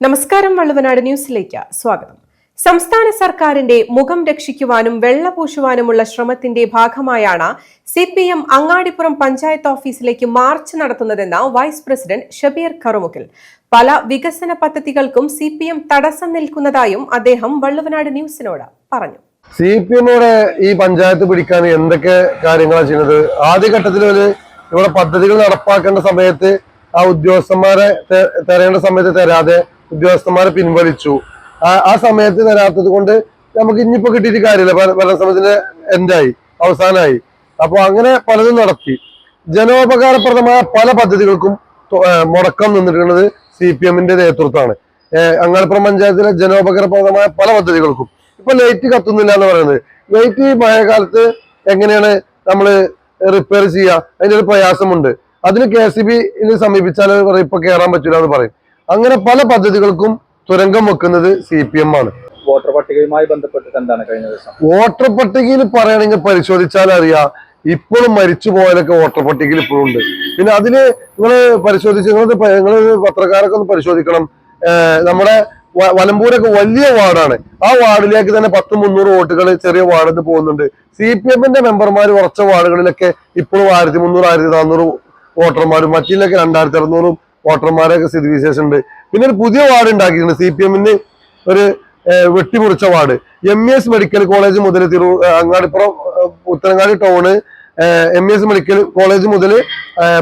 നമസ്കാരം വള്ളുവനാട് ന്യൂസിലേക്ക് സ്വാഗതം. സംസ്ഥാന സർക്കാരിന്റെ മുഖം രക്ഷിക്കുവാനും വെള്ളപൂശുവാനുമുള്ള ശ്രമത്തിന്റെ ഭാഗമായാണ് C P M Angadippuram panchayat ഓഫീസിലേക്ക് മാർച്ച് നടത്തുന്നതെന്ന വൈസ് പ്രസിഡന്റ് ഷബീർ കറുമുക്കിൽ പല വികസന പദ്ധതികൾക്കും സി പി എം തടസ്സം നിൽക്കുന്നതായും അദ്ദേഹം വള്ളുവനാട് ന്യൂസിനോട് പറഞ്ഞു. സി പി എമ്മോടെ ഈ പഞ്ചായത്ത് പിടിക്കാൻ എന്തൊക്കെ കാര്യങ്ങളാണ് ചെയ്യുന്നത്? ആദ്യഘട്ടത്തിൽ ഒരു ഇവിടെ പദ്ധതികൾ നടപ്പാക്കേണ്ട സമയത്ത് ആ ഉദ്യോഗസ്ഥന്മാരെ തെരയേണ്ട സമയത്ത് തരാതെ ഉദ്യോഗസ്ഥന്മാരെ പിൻവലിച്ചു. ആ സമയത്ത് തരാത്തത് കൊണ്ട് നമുക്ക് ഇനിയിപ്പോ കിട്ടിയിട്ട് കാര്യമില്ല. ഭര- ഭരണസമിതിന്റെ എൻഡായി അവസാനമായി. അപ്പൊ അങ്ങനെ പലതും നടത്തി. ജനോപകാരപ്രദമായ പല പദ്ധതികൾക്കും മുടക്കം നിന്നിട്ടുള്ളത് സി പി എമ്മിന്റെ നേതൃത്വമാണ്. അങ്ങാടിപ്പുറം പഞ്ചായത്തിലെ ജനോപകാരപ്രദമായ പല പദ്ധതികൾക്കും. ഇപ്പൊ ലൈറ്റ് കത്തുന്നില്ല എന്ന് പറയുന്നത്. ലൈറ്റ് ഈ മഴക്കാലത്ത് എങ്ങനെയാണ് നമ്മൾ റിപ്പയർ ചെയ്യുക അതിന്റെ ഒരു പ്രയാസമുണ്ട്. അതിന് കെ സി ബി സമീപിച്ചാൽ ഇപ്പൊ കയറാൻ പറ്റില്ല എന്ന് പറയും. അങ്ങനെ പല പദ്ധതികൾക്കും തുരങ്കം വെക്കുന്നത് സി പി എം ആണ്. വോട്ടർ പട്ടികയുമായി ബന്ധപ്പെട്ടിട്ട് എന്താണ് കഴിഞ്ഞ ദിവസം? വോട്ടർ പട്ടികയിൽ പറയുകയാണെങ്കിൽ പരിശോധിച്ചാൽ അറിയാം. ഇപ്പോഴും മരിച്ചു പോയാലൊക്കെ വോട്ടർ പട്ടികയിൽ ഇപ്പോഴും ഉണ്ട്. പിന്നെ അതിൽ നിങ്ങൾ പരിശോധിച്ച് നിങ്ങൾ പത്രക്കാരൊക്കെ ഒന്ന് പരിശോധിക്കണം. നമ്മുടെ വലമ്പൂരൊക്കെ വലിയ വാർഡാണ്. ആ വാർഡിലേക്ക് തന്നെ പത്ത് മുന്നൂറ് വോട്ടുകൾ ചെറിയ വാർഡിൽ പോകുന്നുണ്ട്. സി പി എമ്മിന്റെ മെമ്പർമാർ കുറച്ച വാർഡുകളിലൊക്കെ ഇപ്പോഴും ആയിരത്തി മുന്നൂറ് ആയിരത്തി നാനൂറ് വോട്ടർമാരും മറ്റിലൊക്കെ രണ്ടായിരത്തി അറുന്നൂറും വോട്ടർമാരൊക്കെ സ്ഥിതിവിശേഷം ഉണ്ട് പിന്നെ ഒരു പുതിയ വാർഡ് ഉണ്ടാക്കിയിട്ടുണ്ട്. സി പി എമ്മിന് ഒരു വെട്ടിമുറിച്ച ward. M S medical college മുതൽ Thiru Angadippuram Puthanangadi town M S medical college മുതൽ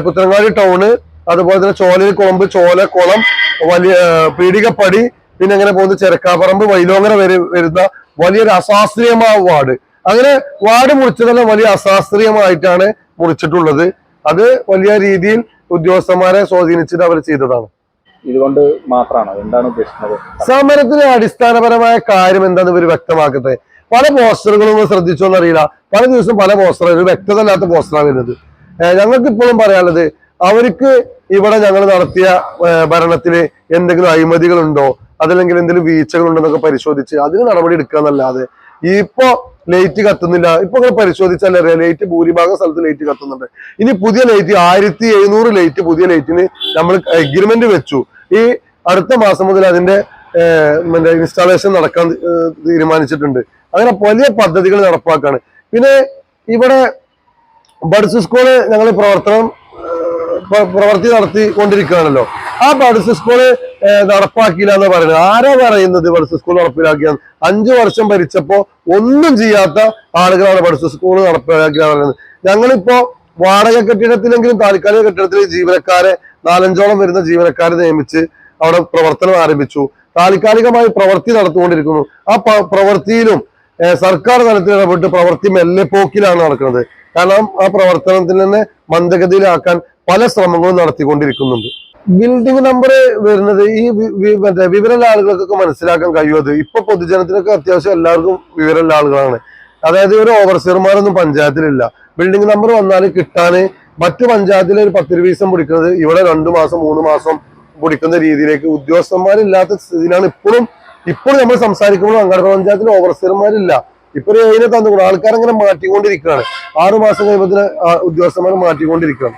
പുത്തനങ്ങാടി ടൗണ് അതുപോലെ തന്നെ ചോലയിൽ കുളമ്പ് ചോല കുളം വലിയ പീടികപ്പടി പിന്നെ അങ്ങനെ പോകുന്ന ചെരക്കാപ്പറമ്പ് വൈലോങ്ങര വരെ വരുന്ന വലിയൊരു അശാസ്ത്രീയമായ വാർഡ്. അങ്ങനെ വാർഡ് മുറിച്ചതെല്ലാം വലിയ അശാസ്ത്രീയമായിട്ടാണ് മുറിച്ചിട്ടുള്ളത്. അത് വലിയ രീതിയിൽ ഉദ്യോഗസ്ഥന്മാരെ സ്വാധീനിച്ചിട്ട് അവർ ചെയ്തതാണ്. ഇതുകൊണ്ട് മാത്രമാണ് എന്താണ് ഉദ്ദേശിക്കുന്നത്? സമരത്തിന്റെ അടിസ്ഥാനപരമായ കാര്യം എന്താണെന്ന് ഇവർ വ്യക്തമാക്കട്ടെ. പല പോസ്റ്ററുകളും ശ്രദ്ധിച്ചോന്ന് അറിയില്ല പല ദിവസം പല പോസ്റ്റർ ഒരു വ്യക്തത അല്ലാത്ത പോസ്റ്ററാണ് വരുന്നത്. ഞങ്ങൾക്ക് ഇപ്പോഴും പറയാനുള്ളത് അവർക്ക് ഇവിടെ ഞങ്ങൾ നടത്തിയ ഭരണത്തിന് ഭരണത്തിൽ എന്തെങ്കിലും അഴിമതികളുണ്ടോ? അതല്ലെങ്കിൽ എന്തെങ്കിലും വീഴ്ചകളുണ്ടോ എന്നൊക്കെ പരിശോധിച്ച് അതിന് നടപടി എടുക്കുക എന്നല്ലാതെ ഇപ്പൊ ലൈറ്റ് കത്തുന്നില്ല. ഇപ്പൊ ഇങ്ങനെ പരിശോധിച്ചാൽ അറിയാം. ലൈറ്റ് ഭൂരിഭാഗം സ്ഥലത്ത് ലൈറ്റ് കത്തുന്നുണ്ട്. ഇനി പുതിയ ലൈറ്റ് ആയിരത്തി എഴുന്നൂറ് ലൈറ്റ് പുതിയ ലൈറ്റിന് നമ്മൾ എഗ്രിമെന്റ് വെച്ചു. ഈ അടുത്ത മാസം മുതൽ അതിന്റെ മറ്റേ ഇൻസ്റ്റാളേഷൻ നടക്കാൻ തീരുമാനിച്ചിട്ടുണ്ട്. അങ്ങനെ വലിയ പദ്ധതികൾ നടപ്പാക്കാണ്. പിന്നെ ഇവിടെ ബഡ്സ് സ്കൂൾ ഞങ്ങൾ പ്രവർത്തനം പ്രവർത്തി നടത്തി കൊണ്ടിരിക്കുകയാണല്ലോ ആ ബഡ്സ് സ്കൂൾ നടപ്പാക്കിയില്ല എന്ന് പറയുന്നത്. ആരാ പറയുന്നത് ബഡ്സ് സ്കൂൾ നടപ്പിലാക്കിയ അഞ്ചു വർഷം ഭരിച്ചപ്പോ ഒന്നും ചെയ്യാത്ത ആളുകളാണ് ബഡ്സ് സ്കൂൾ നടപ്പിലാക്കിയ പറയുന്നത്. ഞങ്ങളിപ്പോ വാടക കെട്ടിടത്തിലെങ്കിലും താൽക്കാലിക കെട്ടിടത്തിലെ ജീവനക്കാരെ നാലഞ്ചോളം വരുന്ന ജീവനക്കാരെ നിയമിച്ച് അവിടെ പ്രവർത്തനം ആരംഭിച്ചു. താൽക്കാലികമായി പ്രവൃത്തി നടത്തുകൊണ്ടിരിക്കുന്നു ആ പ്രവൃത്തിയിലും സർക്കാർ തലത്തിൽ ഇടപെട്ട് പ്രവൃത്തി മെല്ലെ പോക്കിലാണ് നടക്കുന്നത്. കാരണം ആ പ്രവർത്തനത്തിൽ തന്നെ മന്ദഗതിയിലാക്കാൻ പല ശ്രമങ്ങളും നടത്തിക്കൊണ്ടിരിക്കുന്നുണ്ട്. ബിൽഡിംഗ് നമ്പർ വരുന്നത് ഈ മറ്റേ വിവരമുള്ള ആളുകൾക്കൊക്കെ മനസ്സിലാക്കാൻ കഴിയുമത് ഇപ്പൊ പൊതുജനത്തിനൊക്കെ അത്യാവശ്യം എല്ലാവർക്കും വിവരമുള്ള ആളുകളാണ്. അതായത് ഒരു ഓവർസിയർമാരൊന്നും പഞ്ചായത്തിലില്ല. ബിൽഡിംഗ് നമ്പർ വന്നാൽ കിട്ടാന് മറ്റു പഞ്ചായത്തിലെ ഒരു പത്ത് ദിവസം പിടിക്കുന്നത് ഇവിടെ രണ്ടു മാസം മൂന്ന് മാസം പിടിക്കുന്ന രീതിയിലേക്ക് ഉദ്യോഗസ്ഥന്മാരില്ലാത്ത സ്ഥിതിയിലാണ് ഇപ്പോഴും. ഇപ്പോഴും നമ്മൾ സംസാരിക്കുമ്പോൾ അങ്ങാടി പഞ്ചായത്തിൽ ഓവർസിയർമാരില്ല ഇപ്പൊ ഒരു ഏതിനെ തന്നു ആൾക്കാരങ്ങനെ മാറ്റിക്കൊണ്ടിരിക്കുകയാണ്. ആറു മാസം കഴിയുമ്പോൾ ഉദ്യോഗസ്ഥന്മാർ മാറ്റിക്കൊണ്ടിരിക്കുകയാണ്.